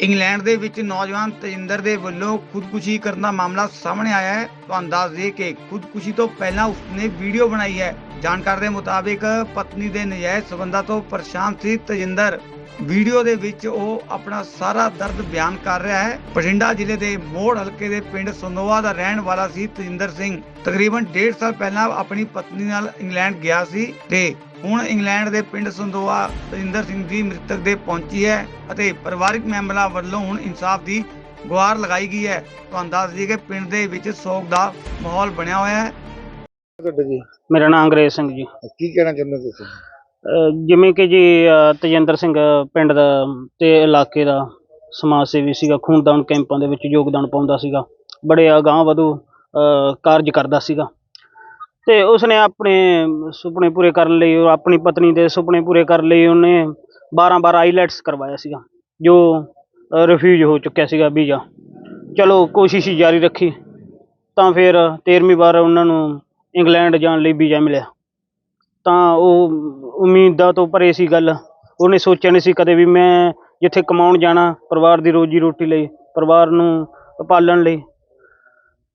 England ਦੇ ਵਿੱਚ ਨੌਜਵਾਨ ਤਜਿੰਦਰ ਦੇ ਵੱਲੋਂ ਖੁਦਕੁਸ਼ੀ ਕਰਨ ਦਾ ਮਾਮਲਾ ਸਾਹਮਣੇ ਆਇਆ ਹੈ। ਤੁਹਾਨੂੰ ਦੱਸ ਦਈਏ ਕਿ ਖੁਦਕੁਸ਼ੀ ਤੋਂ ਪਹਿਲਾਂ ਉਸਨੇ ਵੀਡੀਓ ਬਣਾਈ ਹੈ। ਜਾਣਕਾਰੀ ਦੇ ਮੁਤਾਬਿਕ ਪਤਨੀ ਦੇ ਨਜਾਇਜ਼ ਸਬੰਧਾਂ ਤੋਂ ਪਰੇਸ਼ਾਨ ਸੀ ਤਜਿੰਦਰ। ਵੀਡੀਓ ਦੇ ਵਿੱਚ ਉਹ ਆਪਣਾ ਸਾਰਾ ਦਰਦ ਬਿਆਨ ਕਰ ਰਿਹਾ ਹੈ। ਬਠਿੰਡਾ ਜ਼ਿਲ੍ਹੇ ਦੇ ਮੋੜ ਹਲਕੇ ਦੇ ਪਿੰਡ ਸੰਦੋਆ ਦਾ ਰਹਿਣ ਵਾਲਾ ਸੀ ਤਜਿੰਦਰ ਸਿੰਘ। ਤਕਰੀਬਨ 1.5 ਸਾਲ ਪਹਿਲਾਂ ਆਪਣੀ ਪਤਨੀ ਨਾਲ ਇੰਗਲੈਂਡ ਗਿਆ ਸੀ ਤੇ ਹੁਣ ਇੰਗਲੈਂਡ ਦੇ ਪਿੰਡ ਸੰਦੋਆ ਤਜਿੰਦਰ ਸਿੰਘ ਦੀ ਮ੍ਰਿਤਕ ਦੇ ਪਹੁੰਚੀ ਹੈ ਅਤੇ ਪਰਿਵਾਰਕ ਮੈਂਬਰਾਂ ਵੱਲੋਂ ਹੁਣ ਇਨਸਾਫ ਦੀ ਗੁਹਾਰ ਲਗਾਈ ਗਈ ਹੈ। ਤੁਹਾਨੂੰ ਦੱਸ ਦਈਏ ਕਿ ਪਿੰਡ ਦੇ ਵਿੱਚ ਸੋਗ ਦਾ ਮਾਹੌਲ ਬਣਿਆ ਹੋਇਆ ਹੈ। ਤੁਹਾਡਾ ਜੀ। ਮੇਰਾ ਨਾਮ ਅੰਗਰੇਜ਼ ਸਿੰਘ ਜੀ। ਕੀ ਕਹਿਣਾ ਚਾਹੁੰਦੇ ਹੋ ਤੁਸੀਂ? ਅਹ ਜਿਵੇਂ ਕਿ ਜੀ ਅਹ ਤਜਿੰਦਰ ਸਿੰਘ ਪਿੰਡ ਦਾ ਤੇ ਇਲਾਕੇ ਦਾ ਸਮਾਜ ਸੇਵੀ ਸੀਗਾ ਖੂਨਦਾਨ ਕੈਂਪਾਂ ਦੇ ਵਿੱਚ ਯੋਗਦਾਨ ਪਾਉਂਦਾ ਸੀਗਾ ਬੜੇ ਅਗਾਂਹ ਵਧੂ ਅਹ ਕਾਰਜ ਕਰਦਾ ਸੀਗਾ। ਤੇ ਉਸਨੇ ਆਪਣੇ ਸੁਪਨੇ ਪੂਰੇ ਕਰਨ ਲਈ, ਉਹ ਆਪਣੀ ਪਤਨੀ ਦੇ ਸੁਪਨੇ ਪੂਰੇ ਕਰਨ ਲਈ ਉਹਨੇ 12 12 ਆਈਲੈਟਸ ਕਰਵਾਇਆ ਸੀਗਾ, ਜੋ ਰਿਫਿਊਜ ਹੋ ਚੁੱਕਿਆ ਸੀਗਾ ਵੀਜ਼ਾ। ਚਲੋ, ਕੋਸ਼ਿਸ਼ ਹੀ ਜਾਰੀ ਰੱਖੀ, ਤਾਂ ਫਿਰ 13ਵੀਂ ਵਾਰ ਉਹਨਾਂ ਨੂੰ ਇੰਗਲੈਂਡ ਜਾਣ ਲਈ ਵੀਜ਼ਾ ਮਿਲਿਆ। ਤਾਂ ਉਹ ਉਮੀਦਾਂ ਤੋਂ ਪਰੇ ਸੀ ਗੱਲ, ਉਹਨੇ ਸੋਚਿਆ ਨਹੀਂ ਸੀ ਕਦੇ ਵੀ ਮੈਂ ਜਿੱਥੇ ਕਮਾਉਣ ਜਾਣਾ, ਪਰਿਵਾਰ ਦੀ ਰੋਜੀ ਰੋਟੀ ਲਈ, ਪਰਿਵਾਰ ਨੂੰ ਪਾਲਣ ਲਈ।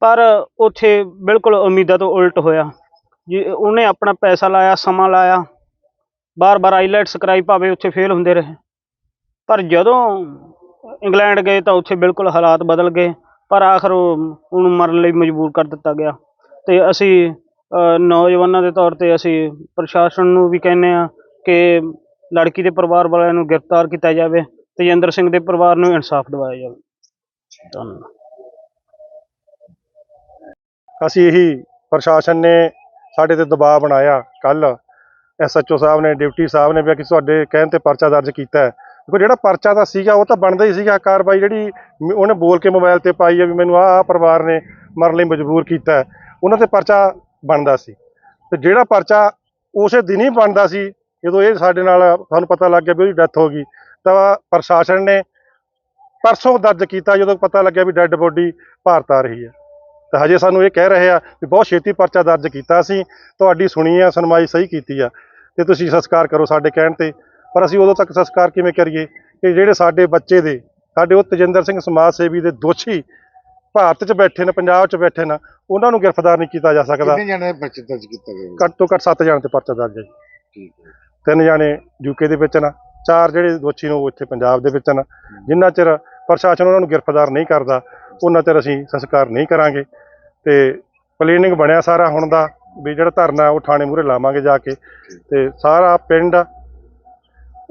ਪਰ ਉੱਥੇ ਬਿਲਕੁਲ ਉਮੀਦਾਂ ਤੋਂ ਉਲਟ ਹੋਇਆ। ਜੀ, ਉਹਨੇ ਆਪਣਾ ਪੈਸਾ ਲਾਇਆ, ਸਮਾਂ ਲਾਇਆ। ਬਾਰ-ਬਾਰ ਆਈਲੈਟਸ ਕਰਾਈ, ਭਾਵੇਂ ਉੱਥੇ ਫੇਲ ਹੁੰਦੇ ਰਹੇ। ਪਰ ਜਦੋਂ ਇੰਗਲੈਂਡ ਗਏ ਤਾਂ ਉੱਥੇ ਬਿਲਕੁਲ ਹਾਲਾਤ ਬਦਲ ਗਏ। ਪਰ ਆਖਰ ਉਹਨੂੰ ਮਰਨ ਲਈ ਮਜਬੂਰ ਕਰ ਦਿੱਤਾ ਗਿਆ। ਤੇ ਅਸੀਂ ਨੌਜਵਾਨਾਂ ਦੇ ਤੌਰ ਤੇ ਅਸੀਂ ਪ੍ਰਸ਼ਾਸਨ ਨੂੰ ਵੀ ਕਹਿੰਦੇ ਆ ਕਿ ਲੜਕੀ ਦੇ ਪਰਿਵਾਰ ਵਾਲਿਆਂ ਨੂੰ ਗ੍ਰਿਫਤਾਰ ਕੀਤਾ ਜਾਵੇ ਤੇਜਿੰਦਰ ਸਿੰਘ ਦੇ ਪਰਿਵਾਰ ਨੂੰ ਇਨਸਾਫ ਦਿਵਾਇਆ ਜਾਵੇ। ਧੰਨਵਾਦ। ਅਸੀਂ ਇਹੀ ਪ੍ਰਸ਼ਾਸਨ ਨੇ ਸਾਡੇ ਤੇ ਦਬਾਅ ਬਣਾਇਆ। ਕੱਲ ਐਸਐਚਓ ਸਾਹਿਬ ਨੇ, ਡਿਪਟੀ ਸਾਹਿਬ ਨੇ ਵੀ ਕਿ ਤੁਹਾਡੇ ਕਹਿਣ ਤੇ ਪਰਚਾ ਦਰਜ ਕੀਤਾ ਹੈ। ਦੇਖੋ, ਜਿਹੜਾ ਪਰਚਾ ਤਾਂ ਸੀਗਾ, ਉਹ ਤਾਂ ਬਣਦਾ ਹੀ ਸੀਗਾ। ਕਾਰਵਾਈ ਜਿਹੜੀ ਮ- ਉਹਨੇ ਬੋਲ ਕੇ ਮੋਬਾਈਲ ਤੇ ਪਾਈ ਹੈ ਵੀ ਮੈਨੂੰ ਆਹ ਆਹ ਪਰਿਵਾਰ ਨੇ ਮਰਨ ਲਈ ਮਜਬੂਰ ਕੀਤਾ ਉਹਨਾਂ ਤੇ ਪਰਚਾ ਬਣਦਾ ਸੀ। ਤੇ ਜਿਹੜਾ ਪਰਚਾ ਉਸੇ ਦਿਨ ਹੀ ਬਣਦਾ ਸੀ, ਜਦੋਂ ਇਹ ਸਾਡੇ ਨਾਲ ਤੁਹਾਨੂੰ ਪਤਾ ਲੱਗ ਗਿਆ ਵੀ ਉਹਦੀ ਡੈਥ ਹੋ ਗਈ, ਤਾਂ ਪ੍ਰਸ਼ਾਸਨ ਨੇ ਪਰਸੋਂ ਦਰਜ ਕੀਤਾ, ਜਦੋਂ ਪਤਾ ਲੱਗਿਆ ਵੀ ਡੈੱਡ ਬੋਡੀ ਭਾਰਤ ਆ ਰਹੀ ਹੈ। ਤਾਂ ਹਜੇ ਸਾਨੂੰ ਇਹ ਕਹਿ ਰਹੇ ਆ ਵੀ ਬਹੁਤ ਛੇਤੀ ਪਰਚਾ ਦਰਜ ਕੀਤਾ ਸੀ ਤੁਹਾਡੀ ਸੁਣੀ ਆ ਸੁਣਵਾਈ ਸਹੀ ਕੀਤੀ ਆ ਤੇ ਤੁਸੀਂ ਸੰਸਕਾਰ ਕਰੋ ਸਾਡੇ ਕਹਿਣ ਤੇ। ਪਰ ਅਸੀਂ ਉਦੋਂ ਤੱਕ ਸੰਸਕਾਰ ਕਿਵੇਂ ਕਰੀਏ ਕਿ ਜਿਹੜੇ ਸਾਡੇ ਬੱਚੇ ਦੇ ਸਾਡੇ ਉਹ ਤਜਿੰਦਰ ਸਿੰਘ ਸਮਾਜ ਸੇਵੀ ਦੇ ਦੋਸ਼ੀ ਭਾਰਤ 'ਚ ਬੈਠੇ ਨੇ ਪੰਜਾਬ 'ਚ ਬੈਠੇ ਨੇ ਉਹਨਾਂ ਨੂੰ ਗ੍ਰਿਫਤਾਰ ਨਹੀਂ ਕੀਤਾ ਜਾ ਸਕਦਾ। ਕਿੰਨੇ ਜਣੇ ਬੱਚੇ ਦਰਜ ਕੀਤਾ ਗਿਆ ਘੱਟ ਤੋਂ ਘੱਟ 7 ਜਣੇ ਤੇ ਪਰਚਾ ਦਰਜ ਹੈ ਜੀ। ਠੀਕ ਹੈ। ਤਿੰਨ ਜਾਣੇ ਯੂਕੇ ਦੇ ਵਿੱਚ ਨੇ ਚਾਰ ਜਿਹੜੇ ਦੋਸ਼ੀ ਨੇ ਉਹ ਇੱਥੇ ਪੰਜਾਬ ਦੇ ਵਿੱਚ ਨੇ। ਜਿੰਨਾ ਚਿਰ ਪ੍ਰਸ਼ਾਸਨ ਉਹਨਾਂ ਨੂੰ ਗ੍ਰਿਫਤਾਰ ਨਹੀਂ ਕਰਦਾ ਉਹਨਾਂ ਚਿਰ ਅਸੀਂ ਸੰਸਕਾਰ ਨਹੀਂ ਕਰਾਂਗੇ। ਤੇ ਪਲੈਨਿੰਗ ਬਣਿਆ ਸਾਰਾ ਹੁਣ ਦਾ ਵੀ ਜਿਹੜਾ ਧਰਨਾ ਉਹ ਥਾਣੇ ਮੂਹਰੇ ਲਾਵਾਂਗੇ ਜਾ ਕੇ। ਤੇ ਸਾਰਾ ਪਿੰਡ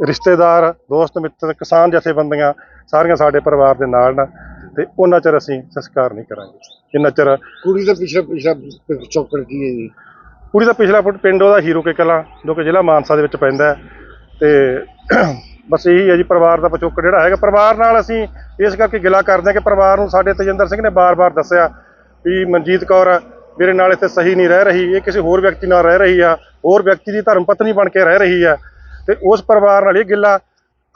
ਰਿਸ਼ਤੇਦਾਰ ਦੋਸਤ ਮਿੱਤਰ ਕਿਸਾਨ ਜਥੇਬੰਦੀਆਂ ਸਾਰੀਆਂ ਸਾਡੇ ਪਰਿਵਾਰ ਦੇ ਨਾਲ ਨੇ। ਤੇ ਉਹਨਾਂ ਚਿਰ ਅਸੀਂ ਸੰਸਕਾਰ ਨਹੀਂ ਕਰਾਂਗੇ। ਜਿੰਨਾ ਚਿਰ ਕੁੜੀ ਦਾ ਪਿਛਲਾ ਪਿਛਲਾ ਚੌਕੜ ਕੀ ਹੈ ਜੀ? ਕੁੜੀ ਦਾ ਪਿਛਲਾ ਫੁੱਟ ਪਿੰਡ ਉਹਦਾ ਹੀਰੋ ਕੇ ਕਲਾਂ ਜੋ ਕਿ ਜ਼ਿਲ੍ਹਾ ਮਾਨਸਾ ਦੇ ਵਿੱਚ ਪੈਂਦਾ ਹੈ। ਤੇ ਬਸ ਇਹੀ ਹੈ ਜੀ ਪਰਿਵਾਰ ਦਾ ਪਿਛੋਕੜ ਜਿਹੜਾ ਹੈਗਾ। ਪਰਿਵਾਰ ਨਾਲ ਅਸੀਂ ਇਸ ਕਰਕੇ ਗਿਲਾ ਕਰਦੇ ਹਾਂ ਕਿ ਪਰਿਵਾਰ ਨੂੰ ਸਾਡੇ ਤੇਜਿੰਦਰ ਸਿੰਘ ਨੇ ਬਾਰ-ਬਾਰ ਦੱਸਿਆ ਵੀ ਮਨਜੀਤ ਕੌਰ ਮੇਰੇ ਨਾਲ ਇੱਥੇ ਸਹੀ ਨਹੀਂ ਰਹਿ ਰਹੀ, ਇਹ ਕਿਸੇ ਹੋਰ ਵਿਅਕਤੀ ਨਾਲ ਰਹਿ ਰਹੀ ਆ, ਹੋਰ ਵਿਅਕਤੀ ਦੀ ਧਰਮ ਪਤਨੀ ਬਣ ਕੇ ਰਹਿ ਰਹੀ ਆ। ਤੇ ਉਸ ਪਰਿਵਾਰ ਨਾਲ ਇਹ ਗਿੱਲਾ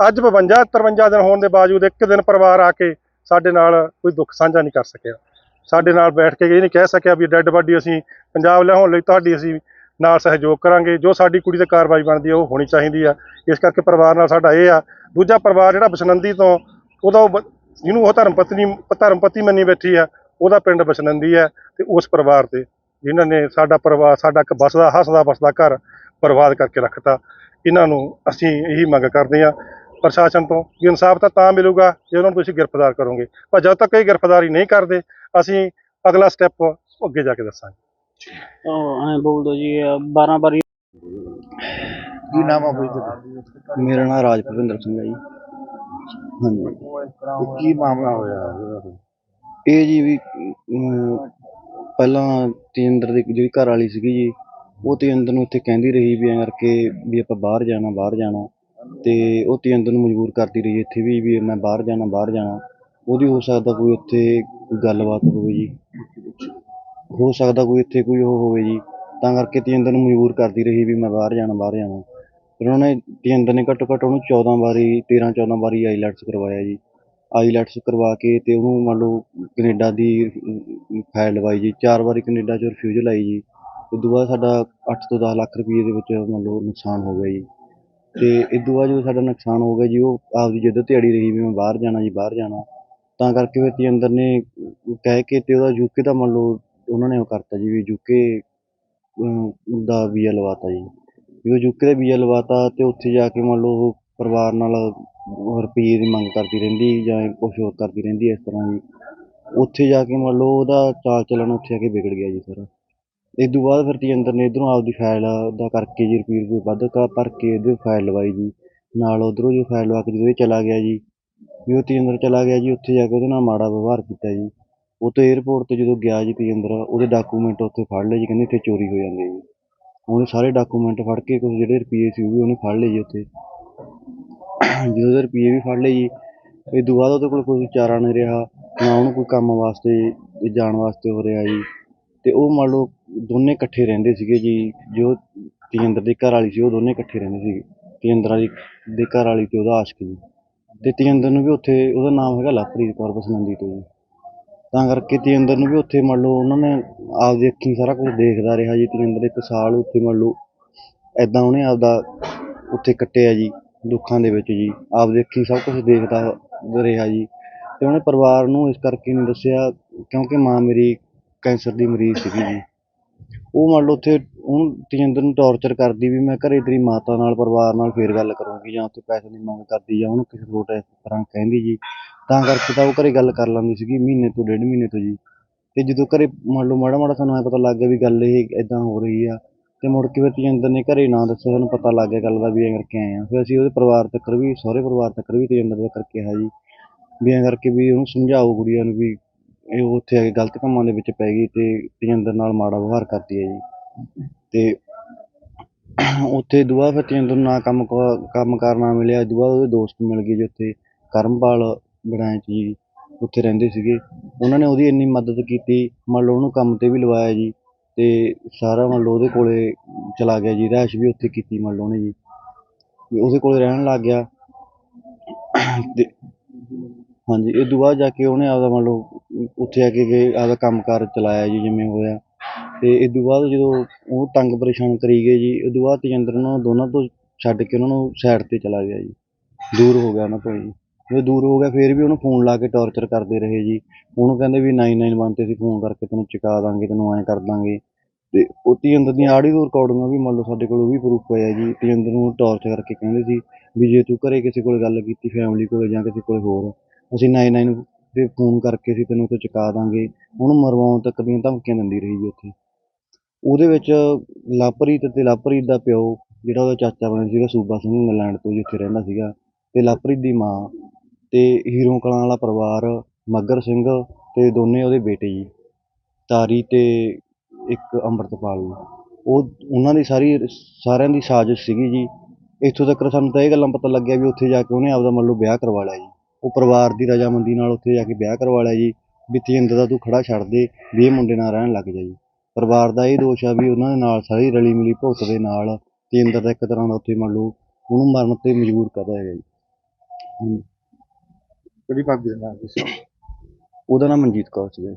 ਅੱਜ 52 53 ਦਿਨ ਹੋਣ ਦੇ ਬਾਵਜੂਦ ਇੱਕ ਦਿਨ ਪਰਿਵਾਰ ਆ ਕੇ ਸਾਡੇ ਨਾਲ ਕੋਈ ਦੁੱਖ ਸਾਂਝਾ ਨਹੀਂ ਕਰ ਸਕਿਆ। ਸਾਡੇ ਨਾਲ ਬੈਠ ਕੇ ਇਹ ਨਹੀਂ ਕਹਿ ਸਕਿਆ ਵੀ ਡੈੱਡ ਬਾਡੀ ਅਸੀਂ ਪੰਜਾਬ ਲਿਆਉਣ ਲਈ ਤੁਹਾਡੀ ਅਸੀਂ ਨਾਲ ਸਹਿਯੋਗ ਕਰਾਂਗੇ। ਜੋ ਸਾਡੀ ਕੁੜੀ ਤੇ ਕਾਰਵਾਈ ਬਣਦੀ ਹੈ ਉਹ ਹੋਣੀ ਚਾਹੀਦੀ ਆ। ਇਸ ਕਰਕੇ ਪਰਿਵਾਰ ਨਾਲ ਸਾਡਾ ਇਹ ਆ। ਦੂਜਾ ਪਰਿਵਾਰ ਜਿਹੜਾ ਬਸਨੰਦੀ ਤੋਂ, ਉਹਦਾ ਬ- ਜਿਹਨੂੰ ਉਹ ਧਰਮ ਪਤਨੀ, ਧਰਮ ਪਤੀ ਮੰਨੀ ਬੈਠੀ ਆ ਉਹਦਾ ਪਿੰਡ ਬਸਨੰਦੀ ਹੈ ਤੇ ਉਸ ਪਰਿਵਾਰ ਤੇ ਜਿਨ੍ਹਾਂ ਨੇ ਸਾਡਾ ਪਰਿਵਾਰ ਸਾਡਾ ਇੱਕ ਬਸਦਾ ਹੱਸਦਾ ਬਸਦਾ ਘਰ ਬਰਬਾਦ ਕਰਕੇ ਰੱਖਤਾ। ਇਹਨਾਂ ਨੂੰ ਅਸੀਂ ਇਹੀ ਮੰਗ ਕਰਦੇ ਹਾਂ ਪ੍ਰਸ਼ਾਸਨ ਤੋਂ ਕਿ ਇਨਸਾਫ ਤਾਂ ਤਾਂ ਮਿਲੂਗਾ ਜੇ ਉਹਨਾਂ ਨੂੰ ਤੁਸੀਂ ਗ੍ਰਿਫਤਾਰ ਕਰੋਗੇ। ਪਰ ਜਦ ਤੱਕ ਇਹ ਗ੍ਰਿਫਤਾਰੀ ਨਹੀਂ ਕਰਦੇ ਅਸੀਂ ਅਗਲਾ ਸਟੈਪ ਅੱਗੇ ਜਾ ਕੇ ਦੱਸਾਂਗੇ। ਉਹ ਐਂ ਬੋਲ ਦੋ ਜੀ 12 ਵਾਰੀ ਕੀ ਨਾਮ ਆ ਬਈ ਮੇਰਾ ਨਾਮ ਰਾਜ ਭੁਪਿੰਦਰ ਸਿੰਘ ਹੈ ਜੀ। ਹਾਂਜੀ। ਕੀ ਮਾਮਲਾ ਹੋਇਆ? ਇਹ ਜੀ ਵੀ ਪਹਿਲਾਂ ਤੇਂਦਰ ਦੀ ਜਿਹੜੀ ਘਰ ਵਾਲੀ ਸੀਗੀ ਜੀ, ਉਹ ਤੇਂਦਰ ਨੂੰ ਇੱਥੇ ਕਹਿੰਦੀ ਰਹੀ ਵੀ ਐਂ ਕਰਕੇ ਵੀ ਆਪਾਂ ਬਾਹਰ ਜਾਣਾ ਬਾਹਰ ਜਾਣਾ। ਅਤੇ ਉਹ ਤੇਂਦਰ ਨੂੰ ਮਜਬੂਰ ਕਰਦੀ ਰਹੀ ਇੱਥੇ ਵੀ ਵੀ ਮੈਂ ਬਾਹਰ ਜਾਣਾ ਬਾਹਰ ਜਾਣਾ। ਉਹਦੀ ਹੋ ਸਕਦਾ ਕੋਈ ਉੱਥੇ ਕੋਈ ਗੱਲਬਾਤ ਹੋਵੇ ਜੀ। ਹੋ ਸਕਦਾ ਕੋਈ ਇੱਥੇ ਕੋਈ ਉਹ ਹੋਵੇ ਜੀ। ਤਾਂ ਕਰਕੇ ਤੇਂਦਰ ਨੂੰ ਮਜਬੂਰ ਕਰਦੀ ਰਹੀ ਵੀ ਮੈਂ ਬਾਹਰ ਜਾਣਾ ਬਾਹਰ ਜਾਣਾ। ਫਿਰ ਉਹਨੇ, ਤੇਂਦਰ ਨੇ ਘੱਟੋ ਘੱਟ ਉਹਨੂੰ 14 ਵਾਰੀ 13 14 ਵਾਰੀ ਆਈਲੈਟਸ ਕਰਵਾਇਆ ਜੀ। ਆਈਲੈਟਸ ਕਰਵਾ ਕੇ ਅਤੇ ਉਹਨੂੰ ਮੰਨ ਲਓ ਕਨੇਡਾ ਦੀ ਫਾਈਲ ਲਵਾਈ ਜੀ। ਚਾਰ ਵਾਰੀ ਕਨੇਡਾ 'ਚੋਂ ਰਿਫਿਊਜ਼ਲ ਆਈ ਜੀ। ਉਸ ਤੋਂ ਬਾਅਦ ਸਾਡਾ ਅੱਠ ਤੋਂ ਦਸ ਲੱਖ ਰੁਪਈਏ ਦੇ ਵਿੱਚ ਮੰਨ ਲਓ ਨੁਕਸਾਨ ਹੋ ਗਿਆ ਜੀ। ਅਤੇ ਇਸ ਤੋਂ ਬਾਅਦ ਜਦੋਂ ਸਾਡਾ ਨੁਕਸਾਨ ਹੋ ਗਿਆ ਜੀ, ਉਹ ਆਪਦੀ ਜਿੱਦ ਧਿਆੜੀ ਰਹੀ ਵੀ ਮੈਂ ਬਾਹਰ ਜਾਣਾ ਜੀ, ਬਾਹਰ ਜਾਣਾ। ਤਾਂ ਕਰਕੇ ਫਿਰ ਤੇਜਿੰਦਰ ਨੇ ਕਹਿ ਕੇ ਅਤੇ ਉਹਦਾ ਯੂਕੇ ਦਾ ਮੰਨ ਲਓ ਉਹਨਾਂ ਨੇ ਉਹ ਕਰਤਾ ਜੀ ਵੀ ਯੂਕੇ ਦਾ ਵੀਜ਼ਾ ਲਵਾਤਾ ਜੀ। ਵੀ ਉਹ ਯੂਕੇ ਦਾ ਵੀਜ਼ਾ ਲਵਾਤਾ ਅਤੇ ਉੱਥੇ ਜਾ ਕੇ ਮੰਨ ਲਓ ਪਰਿਵਾਰ ਨਾਲ ਰੁਪਈਏ ਦੀ ਮੰਗ ਕਰਦੀ ਰਹਿੰਦੀ ਜਾਂ ਕੁਛ ਹੋਰ ਕਰਦੀ ਰਹਿੰਦੀ ਇਸ ਤਰ੍ਹਾਂ ਜੀ ਉੱਥੇ ਜਾ ਕੇ ਮੰਨ ਲਓ ਉਹਦਾ ਚਾਲ ਚੱਲਣ ਉੱਥੇ ਆ ਕੇ ਵਿਗੜ ਗਿਆ ਜੀ ਸਾਰਾ। ਇਸ ਤੋਂ ਬਾਅਦ ਫਿਰ ਤੇਜਿੰਦਰ ਨੇ ਇੱਧਰੋਂ ਆਪਦੀ ਫਾਈਲ ਦਾ ਕਰਕੇ ਜੀ ਰੁਪਈਏ ਰੁਪਏ ਵੱਧ ਕਾ ਭਰ ਕੇ ਇਹਦੇ ਫਾਈਲ ਲਵਾਈ ਜੀ। ਨਾਲ ਉੱਧਰੋਂ ਜੀ ਫਾਈਲ ਲਵਾ ਕੇ ਜਦੋਂ ਇਹ ਚਲਾ ਗਿਆ ਜੀ ਵੀ ਉਹ ਤੇਜਿੰਦਰ ਚਲਾ ਗਿਆ ਜੀ, ਉੱਥੇ ਜਾ ਕੇ ਉਹਦੇ ਨਾਲ ਮਾੜਾ ਵਿਵਹਾਰ ਕੀਤਾ ਜੀ। ਉਹ ਤੋਂ 에ਅਰਪੋਰਟ ਤੇ ਜਦੋਂ ਗਿਆ ਜੀ ਤੇਜਿੰਦਰ, ਉਹਦੇ ਡਾਕੂਮੈਂਟ ਉੱਥੇ ਫੜ ਲਏ ਜੀ, ਕਹਿੰਦੇ ਇੱਥੇ ਚੋਰੀ ਹੋ ਜਾਂਦੇ ਜੀ। ਉਹਨੇ ਸਾਰੇ ਡਾਕੂਮੈਂਟ ਫੜ ਕੇ ਕੁਝ ਜਿਹੜੇ ਰੁਪਈਏ ਸੀ ਉਹ ਵੀ ਉਹਨੇ ਫੜ ਲਏ ਜੀ ਉੱਥੇ। ਜਦੋਂ ਉਹਦੇ ਰੁਪਈਏ ਵੀ ਫੜ ਲਏ ਜੀ। ਇਹ ਤੋਂ ਬਾਅਦ ਉਹਦੇ ਕੋਲ ਕੋਈ ਚਾਰਾ ਨਹੀਂ ਰਿਹਾ, ਨਾ ਉਹਨੂੰ ਕੋਈ ਕੰਮ ਵਾਸਤੇ, ਜਾਣ ਵਾਸਤੇ ਹੋ ਰਿਹਾ ਜੀ। ਅਤੇ ਉਹ ਮੰਨ ਲਓ ਦੋਨੇ ਇਕੱਠੇ ਰਹਿੰਦੇ ਸੀਗੇ ਜੀ, ਜੋ ਤੇਜਿੰਦਰ ਦੀ ਘਰ ਵਾਲੀ ਸੀ, ਉਹ ਦੋਨੇ ਇਕੱਠੇ ਰਹਿੰਦੇ ਸੀਗੇ। ਤੇਜਿੰਦਰ ਵਾਲੀ ਦੇ ਘਰ ਵਾਲੀ ਤੇ ਉਹਦਾ ਆਸ਼ਕ ਜੀ। ਅਤੇ ਤੇਜਿੰਦਰ ਨੂੰ ਵੀ ਉੱਥੇ, ਉਹਦਾ ਨਾਮ ਹੈਗਾ ਲਵਪ੍ਰੀਤ ਕੌਰ ਬਸਨੰਦੀ ਤੋਂ ਜੀ। ਤਾਂ ਕਰਕੇ ਤੇਜਿੰਦਰ ਨੂੰ ਵੀ ਉੱਥੇ ਮੰਨ ਲਓ ਉਹਨਾਂ ਨੇ ਆਪਦੀ ਅੱਖੀਂ ਸਾਰਾ ਕੁਝ ਦੇਖਦਾ ਰਿਹਾ ਜੀ। ਤੇਜਿੰਦਰ ਇੱਕ ਸਾਲ ਉੱਥੇ ਮੰਨ ਲਓ ਐਦਾਂ ਉਹਨੇ ਆਪਦਾ ਉੱਥੇ ਕੱਟਿਆ ਜੀ। ਦੁੱਖਾਂ ਦੇ ਵਿੱਚ ਜੀ। ਆਪ ਦੇਖੀ ਸਭ ਕੁਝ ਦੇਖਦਾ ਰਿਹਾ ਜੀ। ਤੇ ਉਹਨੇ ਪਰਿਵਾਰ ਨੂੰ ਇਸ ਕਰਕੇ ਨਹੀਂ ਦੱਸਿਆ, ਕਿਉਂਕਿ ਮਾਂ ਮੇਰੀ ਕੈਂਸਰ ਦੀ ਮਰੀਜ਼ ਸੀਗੀ ਜੀ। ਉਹ ਮੰਨ ਲਓ ਉੱਥੇ, ਉਹਨੂੰ ਤੇਜਿੰਦਰ ਨੂੰ ਟੌਰਚਰ ਕਰਦੀ ਵੀ ਮੈਂ ਘਰੇ ਤੇਰੀ ਮਾਤਾ ਨਾਲ, ਪਰਿਵਾਰ ਨਾਲ ਫੇਰ ਗੱਲ ਕਰੂੰਗੀ ਜਾਂ ਉੱਥੇ ਪੈਸੇ ਦੀ ਮੰਗ ਕਰਦੀ ਜਾਂ ਉਹਨੂੰ ਕਿਸੇ ਲੋਟ ਇਸ ਤਰ੍ਹਾਂ ਕਹਿੰਦੀ ਜੀ। ਤਾਂ ਕਰਕੇ ਤਾਂ ਉਹ ਘਰੇ ਗੱਲ ਕਰ ਲੈਂਦੀ ਸੀਗੀ ਮਹੀਨੇ ਤੋਂ ਡੇਢ ਮਹੀਨੇ ਤੋਂ ਜੀ। ਤੇ ਜਦੋਂ ਘਰੇ ਮੰਨ ਲਓ ਮਾੜਾ ਮਾੜਾ ਸਾਨੂੰ ਐ ਪਤਾ ਲੱਗ ਗਿਆ ਵੀ ਗੱਲ ਇਹ ਇਦਾਂ ਹੋ ਰਹੀ ਆ। ਅਤੇ ਮੁੜ ਕੇ ਫਿਰ ਤੇਜਿੰਦਰ ਨੇ ਘਰ ਨਾ ਦੱਸਿਆ, ਸਾਨੂੰ ਪਤਾ ਲੱਗ ਗਿਆ ਗੱਲ ਦਾ ਵੀ ਐਂ ਕਰਕੇ ਆਏ ਹਾਂ। ਫਿਰ ਅਸੀਂ ਉਹਦੇ ਪਰਿਵਾਰ ਤੱਕ ਵੀ, ਸਹੁਰੇ ਪਰਿਵਾਰ ਤੱਕ ਵੀ ਤੇਜਿੰਦਰ ਤੱਕ ਕਿਹਾ ਜੀ। ਵੀ ਐਂ ਕਰਕੇ ਵੀ ਉਹਨੂੰ ਸਮਝਾਓ ਕੁੜੀਆਂ ਨੂੰ ਵੀ ਇਹ ਉੱਥੇ ਆ ਕੇ ਗਲਤ ਕੰਮਾਂ ਦੇ ਵਿੱਚ ਪੈ ਗਈ ਅਤੇ ਤੇਜਿੰਦਰ ਨਾਲ ਮਾੜਾ ਵਿਵਹਾਰ ਕਰਦੀ ਹੈ ਜੀ। ਅਤੇ ਉੱਥੇ ਦੁਆ ਫਿਰ ਤੇਜਿੰਦਰ ਨੂੰ ਨਾ ਕੰਮ ਕ- ਕੰਮ ਕਰਨਾ ਮਿਲਿਆ। ਦੁਆ ਉਹਦੇ ਦੋਸਤ ਮਿਲ ਗਏ ਜੀ ਉੱਥੇ, ਕਰਮਪਾਲ ਬੜਾਂ ਜੀ। ਉੱਥੇ ਰਹਿੰਦੇ ਸੀਗੇ। ਉਹਨਾਂ ਨੇ ਉਹਦੀ ਇੰਨੀ ਮਦਦ ਕੀਤੀ। ਮੰਨ ਲਓ ਉਹਨੂੰ ਕੰਮ ਤੇ ਵੀ ਲਵਾਇਆ ਜੀ। ਅਤੇ ਸਾਰਾ ਮੰਨ ਲਓ ਉਹਦੇ ਕੋਲ ਚਲਾ ਗਿਆ ਜੀ ਰਿਹਾਇਸ਼ ਵੀ ਉੱਥੇ ਕੀਤੀ ਮੰਨ ਲਓ ਉਹਨੇ ਜੀ। ਵੀ ਉਹਦੇ ਕੋਲ ਰਹਿਣ ਲੱਗ ਗਿਆ। ਅਤੇ ਹਾਂਜੀ, ਇਹ ਤੋਂ ਬਾਅਦ ਜਾ ਕੇ ਉਹਨੇ ਆਪਦਾ ਮੰਨ ਲਓ ਉੱਥੇ ਆ ਕੇ ਗਏ ਆਪਦਾ ਕੰਮਕਾਰ ਚਲਾਇਆ ਜੀ ਜਿਵੇਂ ਹੋਇਆ। ਅਤੇ ਇਹ ਤੋਂ ਬਾਅਦ ਜਦੋਂ ਉਹ ਤੰਗ ਪਰੇਸ਼ਾਨ ਕਰੀ ਗਏ ਜੀ, ਇਹ ਤੋਂ ਬਾਅਦ ਤੇਜਿੰਦਰ ਉਹਨਾਂ ਦੋਨਾਂ ਤੋਂ ਛੱਡ ਕੇ ਉਹਨਾਂ ਨੂੰ ਸਾਈਡ ਤੇ ਚਲਾ ਗਿਆ ਜੀ। ਦੂਰ ਹੋ ਗਿਆ ਉਹਨਾਂ ਤੋਂ ਜੀ। ਜਦੋਂ ਦੂਰ ਹੋ ਗਿਆ, ਫਿਰ ਵੀ ਉਹਨੂੰ ਫੋਨ ਲਾ ਕੇ ਟੌਰਚਰ ਕਰਦੇ ਰਹੇ ਜੀ। ਉਹਨੂੰ ਕਹਿੰਦੇ ਵੀ 991 ਤੇ ਅਸੀਂ ਫੋਨ ਕਰਕੇ ਤੈਨੂੰ ਚੁਕਾ ਦਾਂਗੇ, ਤੈਨੂੰ ਐਂ ਕਰ ਦਾਂਗੇ। ਤੇ ਉਹ ਤੇਜਿੰਦਰ ਦੀਆਂ ਆਡੀਓ ਰਿਕਾਰਡਿੰਗਾਂ ਵੀ ਮੰਨ ਲਓ ਸਾਡੇ ਕੋਲ ਉਹ ਵੀ ਪ੍ਰੂਫ ਹੋਇਆ ਜੀ। ਤੇਜਿੰਦਰ ਨੂੰ ਟੌਰਚਰ ਕਰਕੇ ਕਹਿੰਦੇ ਸੀ ਵੀ ਜੇ ਤੂੰ ਘਰੇ ਕਿਸੇ ਕੋਲ ਗੱਲ ਕੀਤੀ ਫੈਮਿਲੀ ਕੋਲ ਜਾਂ ਕਿਸੇ ਕੋਲ ਹੋਰ, ਅਸੀਂ 99 ਤੇ ਫੋਨ ਕਰਕੇ ਅਸੀਂ ਤੈਨੂੰ ਉੱਥੇ ਚੁਕਾ ਦਾਂਗੇ। ਹੁਣ ਮਰਵਾਉਣ ਤੱਕ ਦੀਆਂ ਧਮਕੀਆਂ ਦਿੰਦੀ ਰਹੀ ਜੀ ਉੱਥੇ। ਉਹਦੇ ਵਿੱਚ ਲਵਪ੍ਰੀਤ ਤੇ ਲਵਪ੍ਰੀਤ ਦਾ ਪਿਓ, ਜਿਹੜਾ ਉਹਦਾ ਚਾਚਾ ਬਣਿਆ ਸੀਗਾ ਸੂਬਾ ਸਿੰਘ ਇੰਗਲੈਂਡ ਤੋਂ ਜਿੱਥੇ ਰਹਿੰਦਾ ਸੀਗਾ, ਤੇ ਲਵਪ੍ਰੀਤ ਦੀ ਮਾਂ ਤੇ ਹੀਰੋ ਕਲਾਂ ਵਾਲਾ ਪਰਿਵਾਰ ਮੱਗਰ ਸਿੰਘ ਤੇ ਦੋਨੇ ਉਹਦੇ ਬੇਟੇ ਜੀ। ਤਾਰੀ ਤੇ ਇੱਕ ਅੰਮ੍ਰਿਤਪਾਲ ਜੀ ਉਹ ਉਹਨਾਂ ਦੀ ਸਾਰੀ ਸਾਰਿਆਂ ਦੀ ਸਾਜ਼ਿਸ਼ ਸੀਗੀ ਜੀ। ਇੱਥੋਂ ਤੱਕ ਸਾਨੂੰ ਤਾਂ ਇਹ ਗੱਲਾਂ ਪਤਾ ਲੱਗਿਆ ਵੀ ਉੱਥੇ ਜਾ ਕੇ ਉਹਨੇ ਆਪਦਾ ਮੰਨ ਲਓ ਵਿਆਹ ਕਰਵਾ ਲਿਆ ਜੀ। ਉਹ ਪਰਿਵਾਰ ਦੀ ਰਜਾਮੰਦੀ ਨਾਲ ਉੱਥੇ ਜਾ ਕੇ ਵਿਆਹ ਕਰਵਾ ਲਿਆ ਜੀ। ਵੀ ਤੇਜਿੰਦਰ ਦਾ ਤੂੰ ਖੜਾ ਛੱਡ ਦੇ ਵੀ ਇਹ ਮੁੰਡੇ ਨਾਲ ਰਹਿਣ ਲੱਗ ਜਾ ਜੀ। ਪਰਿਵਾਰ ਦਾ ਇਹ ਦੋਸ਼ ਆ ਵੀ ਉਹਨਾਂ ਦੇ ਨਾਲ ਸਾਰੀ ਰਲੀ ਮਿਲੀ ਭੁਗਤ ਦੇ ਨਾਲ ਤੇਜਿੰਦਰ ਦਾ ਇੱਕ ਤਰ੍ਹਾਂ ਦਾ ਉੱਥੇ ਮੰਨ ਲਓ ਉਹਨੂੰ ਮਰਨ ਤੇ ਮਜਬੂਰ ਕਰਦਾ ਹੈਗਾ ਜੀ। ਕਿਹੜੀ ਭਾਬੀ ਦਾ ਨਾਮ ਸੀ? ਉਹਦਾ ਨਾਮ ਮਨਜੀਤ ਕੌਰ ਜੀ।